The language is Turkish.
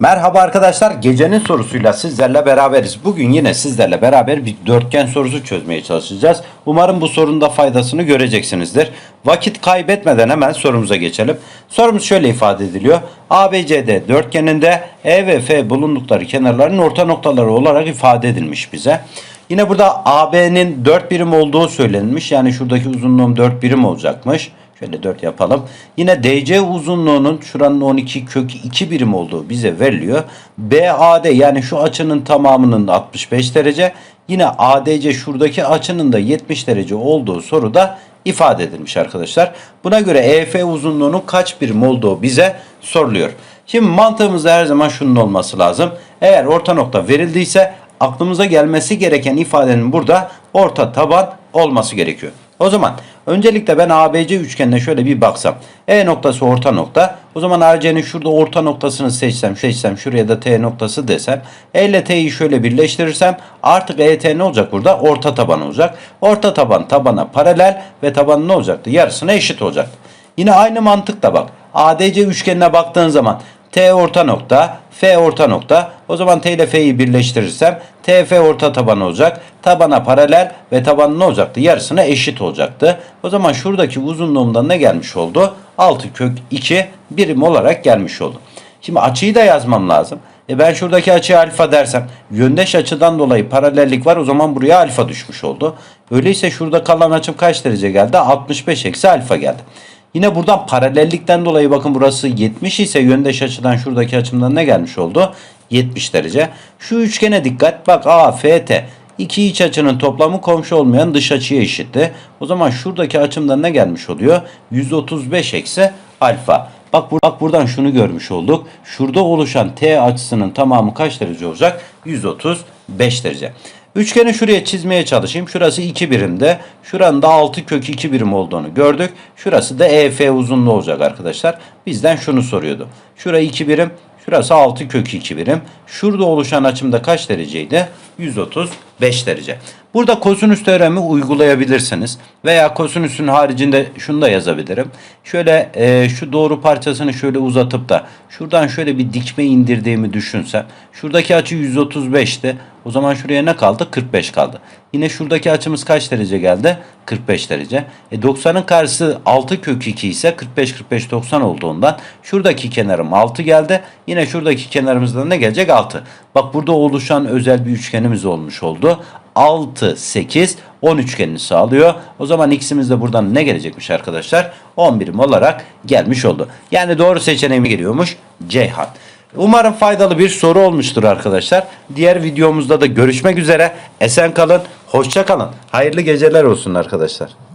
Merhaba arkadaşlar. Gecenin sorusuyla sizlerle beraberiz. Bugün yine sizlerle beraber bir dörtgen sorusu çözmeye çalışacağız. Umarım bu sorunun da faydasını göreceksinizdir. Vakit kaybetmeden hemen sorumuza geçelim. Sorumuz şöyle ifade ediliyor. ABCD dörtgeninde E ve F bulundukları kenarların orta noktaları olarak ifade edilmiş bize. Yine burada AB'nin 4 birim olduğu söylenmiş. Yani şuradaki uzunluğum 4 birim olacakmış. Şöyle 4 yapalım. Yine DC uzunluğunun şuranın 12 kök 2 birim olduğu bize veriliyor. BAD yani şu açının tamamının 65 derece. Yine ADC şuradaki açının da 70 derece olduğu soruda ifade edilmiş arkadaşlar. Buna göre EF uzunluğunun kaç birim olduğu bize soruluyor. Şimdi mantığımızda her zaman şunun olması lazım. Eğer orta nokta verildiyse aklımıza gelmesi gereken ifadenin burada orta taban olması gerekiyor. O zaman öncelikle ben ABC üçgenine şöyle bir baksam. E noktası orta nokta. O zaman AC'nin şurada orta noktasını seçsem, seçsem şuraya da T noktası desem. E ile T'yi şöyle birleştirirsem artık ET ne olacak burada? Orta taban olacak. Orta taban tabana paralel ve tabanı ne olacaktı? Yarısına eşit olacaktı. Yine aynı mantıkla bak. ADC üçgenine baktığın zaman T orta nokta, F orta nokta. O zaman T ile F'yi birleştirirsem TF orta taban olacak. Tabana paralel ve tabanı ne olacaktı? Yarısına eşit olacaktı. O zaman şuradaki uzunluğumdan ne gelmiş oldu? 6 kök 2 birim olarak gelmiş oldu. Şimdi açıyı da yazmam lazım. E ben şuradaki açıya alfa dersem yöndeş açıdan dolayı paralellik var o zaman buraya alfa düşmüş oldu. Öyleyse şurada kalan açım kaç derece geldi? 65 eksi alfa geldi. Yine buradan paralellikten dolayı bakın burası 70 ise yöndeş açıdan şuradaki açımdan ne gelmiş oldu? 70 derece. Şu üçgene dikkat. Bak AFT. İki iç açının toplamı komşu olmayan dış açıya eşitti. O zaman şuradaki açımdan ne gelmiş oluyor? 135 eksi alfa. Bak, bur bak buradan şunu görmüş olduk. Şurada oluşan T açısının tamamı kaç derece olacak? 135 derece. Üçgeni şuraya çizmeye çalışayım. Şurası 2 birimde. Şuranın da 6 kök 2 birim olduğunu gördük. Şurası da EF uzunluğu olacak arkadaşlar. Bizden şunu soruyordu. Şurası 2 birim. Şurası 6 kök 2 birim. Şurada oluşan açımda kaç dereceydi? 135 derece. Burada kosinüs teoremi uygulayabilirsiniz. Veya kosinüsün haricinde şunu da yazabilirim. Şöyle e, şu doğru parçasını şöyle uzatıp da şuradan şöyle bir dikme indirdiğimi düşünsem. Şuradaki açı 135'ti. O zaman şuraya ne kaldı? 45 kaldı. Yine şuradaki açımız kaç derece geldi? 45 derece. E 90'ın karşısı 6 kök 2 ise 45 45 90 olduğundan şuradaki kenarım 6 geldi. Yine şuradaki kenarımızdan ne gelecek? 6. Bak burada oluşan özel bir üçgenimiz olmuş oldu. 6 8 10 üçgenini sağlıyor. O zaman x'imiz de buradan ne gelecekmiş arkadaşlar? 10 birim olarak gelmiş oldu. Yani doğru seçeneğimi geliyormuş Ceyhan. Umarım faydalı bir soru olmuştur arkadaşlar. Diğer videomuzda da görüşmek üzere. Esen kalın, hoşça kalın. Hayırlı geceler olsun arkadaşlar.